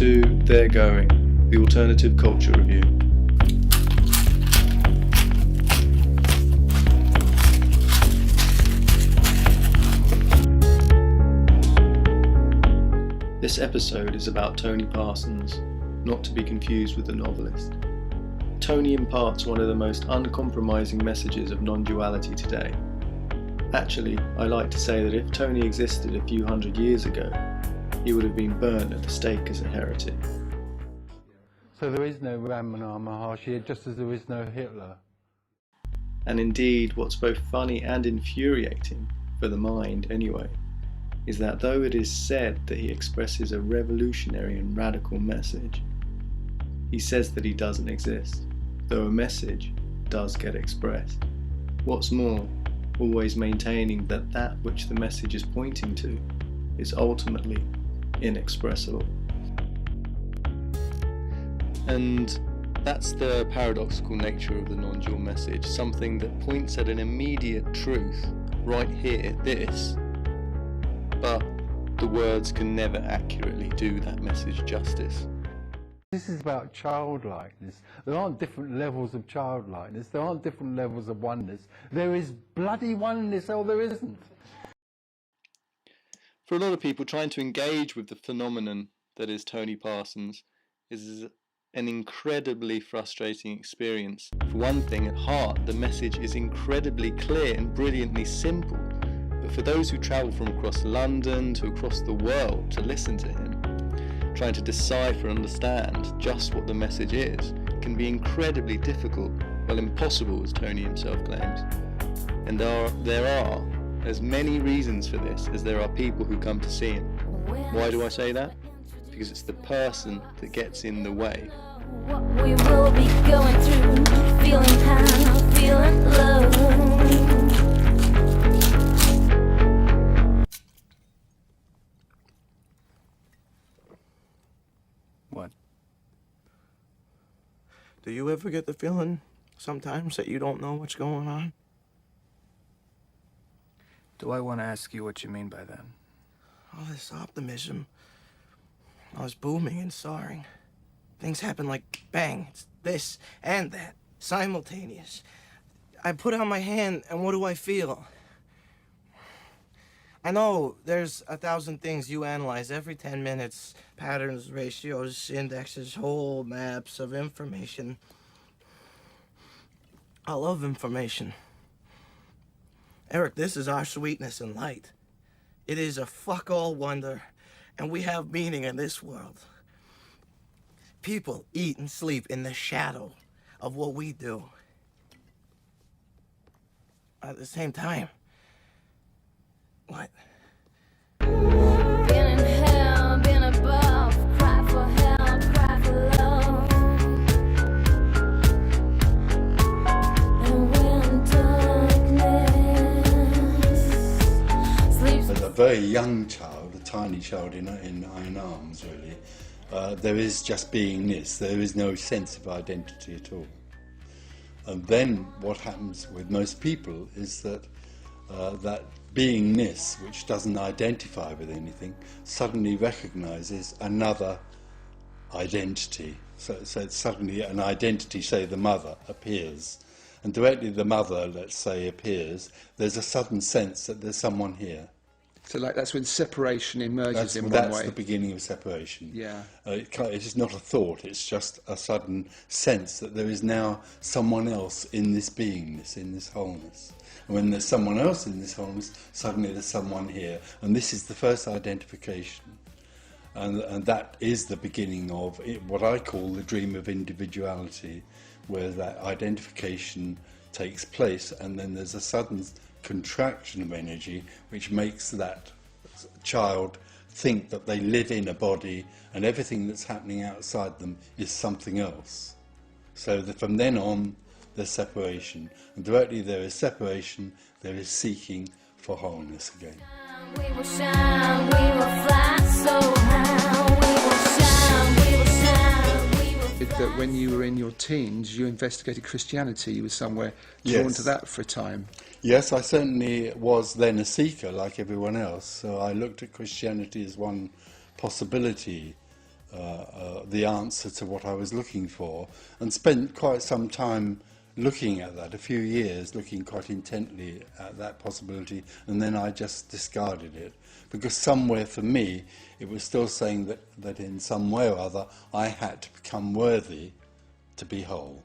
To They're Going, the Alternative Culture Review. This episode is about Tony Parsons, not to be confused with the novelist. Tony imparts one of the most uncompromising messages of non duality today. Actually, I like to say that if Tony existed a few hundred years ago, he would have been burnt at the stake as a heretic. So there is no Ramana Maharshi, just as there is no Hitler. And indeed, what's both funny and infuriating, for the mind anyway, is that though it is said that he expresses a revolutionary and radical message, he says that he doesn't exist, though a message does get expressed. What's more, always maintaining that that which the message is pointing to is ultimately inexpressible. And that's the paradoxical nature of the non dual message, something that points at an immediate truth, right here, this, but the words can never accurately do that message justice. This is about childlikeness. There aren't different levels of childlikeness. There aren't different levels of oneness. There is bloody oneness, or there isn't. For a lot of people, trying to engage with the phenomenon that is Tony Parsons is an incredibly frustrating experience. For one thing, at heart, the message is incredibly clear and brilliantly simple. But for those who travel from across London to across the world to listen to him, trying to decipher and understand just what the message is can be incredibly difficult, well, impossible, as Tony himself claims. And there are, there are as many reasons for this as there are people who come to see him. Why do I say that? Because it's the person that gets in the way. What we will be going through, feeling high, feeling low. What? Do you ever get the feeling sometimes that you don't know what's going on? Do I want to ask you what you mean by that? All this optimism. I was booming and soaring. Things happen like bang, it's this and that, simultaneous. I put out my hand, and what do I feel? I know there's a thousand things you analyze every 10 minutes patterns, ratios, indexes, whole maps of information. I love information. Eric, this is our sweetness and light. It is a fuck all wonder, and we have meaning in this world. People eat and sleep in the shadow of what we do. At the same time, what? Very young child, a tiny child in, in iron arms, really, uh, there is just beingness. There is no sense of identity at all. And then what happens with most people is that uh, that beingness, which doesn't identify with anything, suddenly recognizes another identity. So, so suddenly an identity, say the mother, appears. And directly the mother, let's say, appears, there's a sudden sense that there's someone here. So, like, that's when separation emerges That's, in one that's way. the beginning of separation. Yeah. Uh, it, can't, it is not a thought, it's just a sudden sense that there is now someone else in this beingness, in this wholeness. And when there's someone else in this wholeness, suddenly there's someone here. And this is the first identification. And, and that is the beginning of it, what I call the dream of individuality, where that identification takes place, and then there's a sudden contraction of energy which makes that child think that they live in a body and everything that's happening outside them is something else. So that from then on, there's separation. And directly there is separation, there is seeking for wholeness again. we will shine, we will fly so that when you were in your teens, you investigated Christianity. You were somewhere drawn Yes. to that for a time. Yes, I certainly was then a seeker like everyone else. So I looked at Christianity as one possibility uh, uh, the answer to what I was looking for, and spent quite some time looking at that, a few years looking quite intently at that possibility, and then I just discarded it because somewhere for me it was still saying that, that in some way or other I had to become worthy to be whole.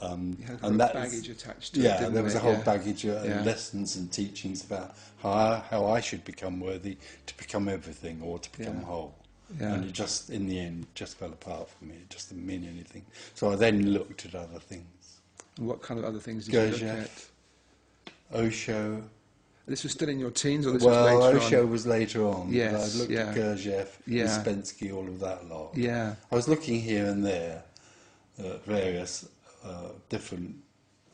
Um, had and that baggage is- attached to it, yeah, didn't there was it? a whole Yeah. baggage uh, Yeah. lessons and teachings about how I, how I should become worthy to become everything or to become Yeah. whole. Yeah. And it just, in the end, just fell apart for me. It just didn't mean anything. So I then looked at other things. And what kind of other things did you look at? Osho. This was still in your teens, or this well, was later Osho on? was later on. Yes, I looked yeah. at Gurdjieff, Yeah. Uspensky, all of that lot. Yeah, I was looking here and there at various uh, different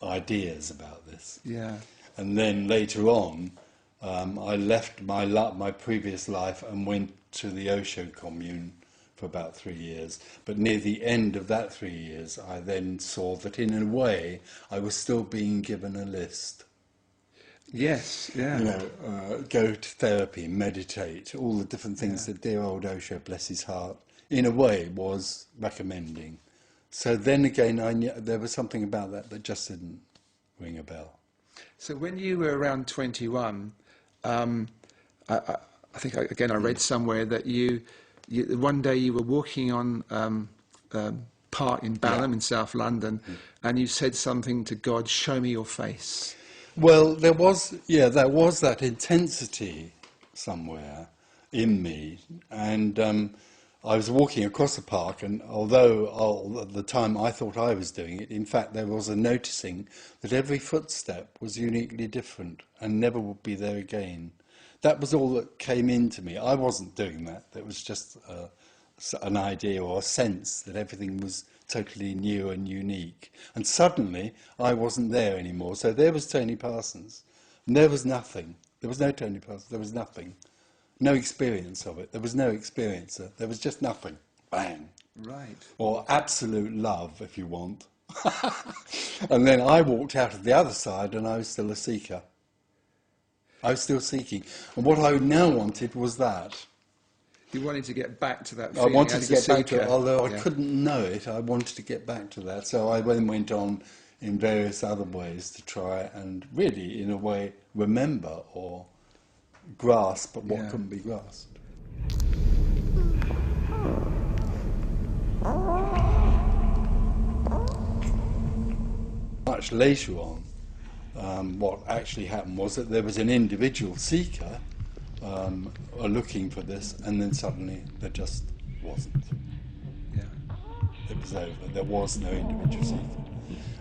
ideas about this. yeah, And then later on, um, I left my li- my previous life and went to the Osho commune for about three years. But near the end of that three years, I then saw that in a way I was still being given a list. Yes, yeah. You know, uh, go to therapy, meditate, all the different things that dear old Osho, bless his heart, in a way was recommending. So then again, I knew, there was something about that that just didn't ring a bell. So when you were around 21, um, I, I, I think I, again I read somewhere that you, you one day you were walking on um, um, Park in Balham in South London, and you said something to God, "Show me your face." Well, there was, yeah, there was that intensity somewhere in me, and um, I was walking across the park, and although all, at the time I thought I was doing it, in fact there was a noticing that every footstep was uniquely different and never would be there again. That was all that came into me. I wasn't doing that. It was just uh, an idea or a sense that everything was totally new and unique. And suddenly, I wasn't there anymore. So there was Tony Parsons. And there was nothing. There was no Tony Parsons. There was nothing. No experience of it. There was no experiencer. There was just nothing. Bang. Right. Or absolute love, if you want. and then I walked out of the other side and I was still a seeker. I was still seeking. And what I now wanted was that. You wanted to get back to that. I wanted to get back to it, although I Yeah. couldn't know it. I wanted to get back to that. So I then went on in various other ways to try and really, in a way, remember or grasp what Yeah. couldn't be grasped. Much later on, um, what actually happened was that there was an individual seeker um, looking for this, and then suddenly there just wasn't. Yeah. It was over. There was no individual seeker.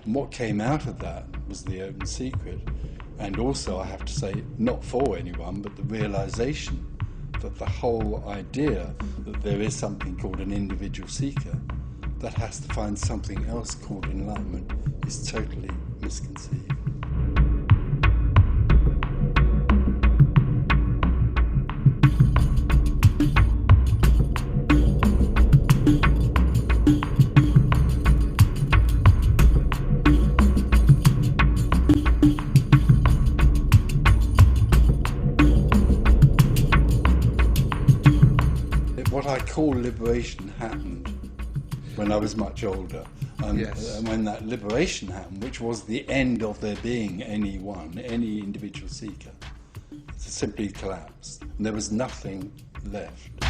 And what came out of that was the open secret. And also, I have to say, not for anyone, but the realization that the whole idea that there is something called an individual seeker that has to find something else called enlightenment is totally misconceived. Call liberation happened when I was much older. And Yes. uh, when that liberation happened, which was the end of there being any one, any individual seeker, it simply collapsed. And there was nothing left.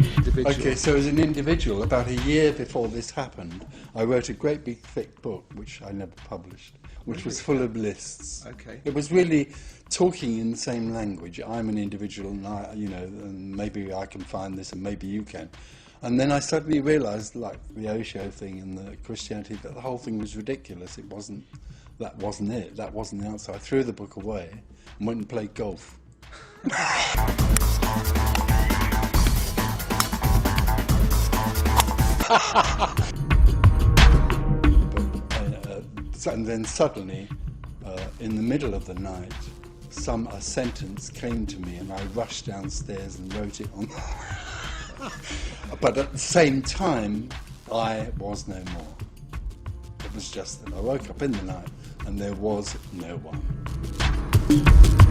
Individual. Okay, so as an individual, about a year before this happened, I wrote a great big thick book, which I never published, which was full of lists. Okay. It was really talking in the same language. I'm an individual, and I, you know, and maybe I can find this, and maybe you can. And then I suddenly realised, like the Osho thing and the Christianity, that the whole thing was ridiculous. It wasn't. That wasn't it. That wasn't the answer. I threw the book away and went and played golf. uh, and then suddenly, uh, in the middle of the night, some a sentence came to me, and I rushed downstairs and wrote it on. but at the same time, I was no more. It was just that I woke up in the night, and there was no one.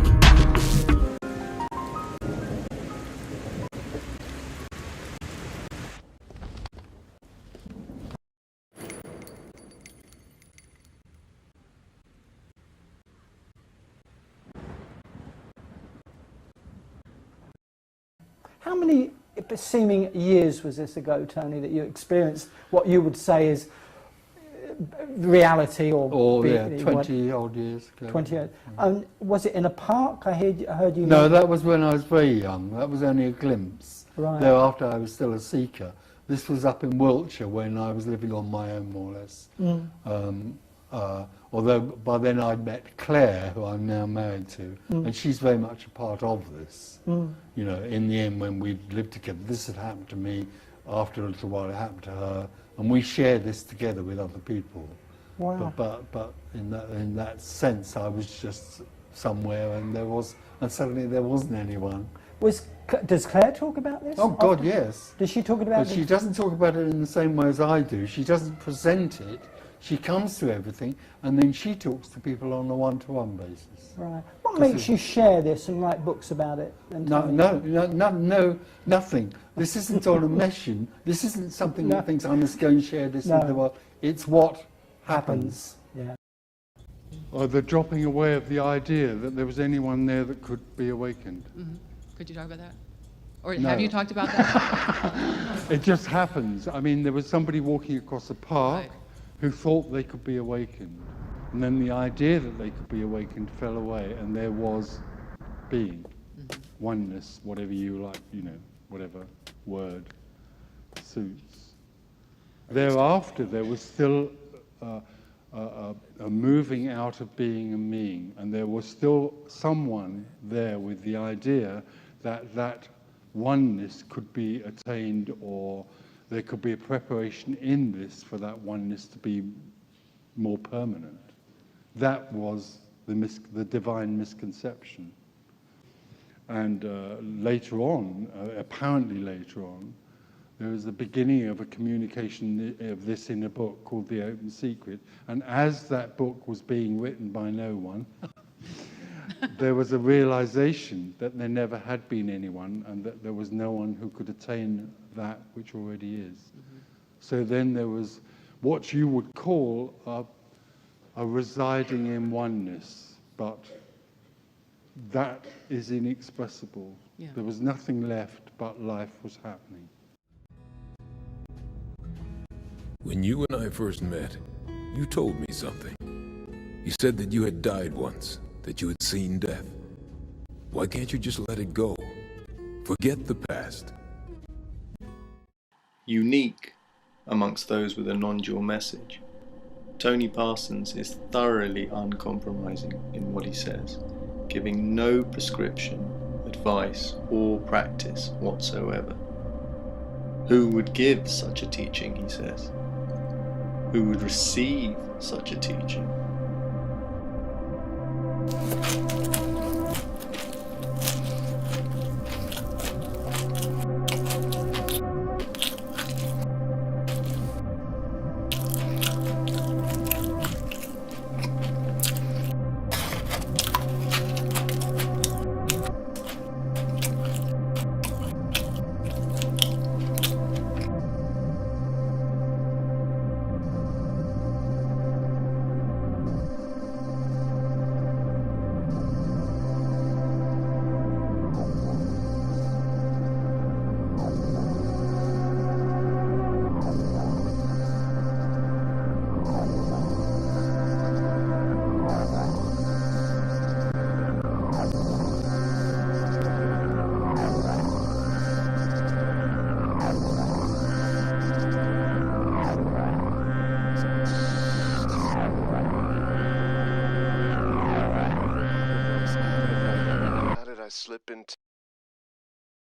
Seeming years was this ago, Tony, that you experienced what you would say is uh, reality or, Or, be- yeah, what- 20 odd years ago. 20 years. Um, was it in a park? I heard, I heard you. No, that was when I was very young. That was only a glimpse. Right. Thereafter, I was still a seeker. This was up in Wiltshire when I was living on my own, more or less. Mm. Um, uh, although by then I'd met Claire, who I'm now married to, Mm. and she's very much a part of this. You know, in the end, when we lived together, this had happened to me. After a little while, it happened to her, and we shared this together with other people. Wow. But, but, but in that in that sense, I was just somewhere, and there was, and suddenly there wasn't anyone. Was, does Claire talk about this? Oh God, yes. Does she talk about But she doesn't talk about it in the same way as I do. She doesn't present it. She comes to everything, and then she talks to people on a one-to-one basis. Right. What makes you share this and write books about it? No, no, no, no, no, nothing. This isn't on a mission. This isn't something No. that thinks I must go and share this No. with the world. It's what happens. Yeah. Or the dropping away of the idea that there was anyone there that could be awakened. Mm-hmm. Could you talk about that? Or No. have you talked about that? It just happens. I mean, there was somebody walking across a park Right. Who thought they could be awakened. And then the idea that they could be awakened fell away, and there was being, mm-hmm. oneness, whatever you like, you know, whatever word suits. Thereafter, there was still a, a, a moving out of being and being, and there was still someone there with the idea that that oneness could be attained, or there could be a preparation in this for that oneness to be more permanent. That was the, mis- the divine misconception. And uh, later on, uh, apparently later on, there was the beginning of a communication of this in a book called The Open Secret. And as that book was being written by no one, there was a realization that there never had been anyone and that there was no one who could attain that which already is. So then there was what you would call a, a residing in oneness, but that is inexpressible. Yeah. There was nothing left but life was happening. When you and I first met, you told me something. You said that you had died once, that you had seen death. Why can't you just let it go? Forget the past. unique amongst those with a non-dual message. Tony Parsons is thoroughly uncompromising in what he says, giving no prescription, advice, or practice whatsoever. Who would give such a teaching, he says? Who would receive such a teaching?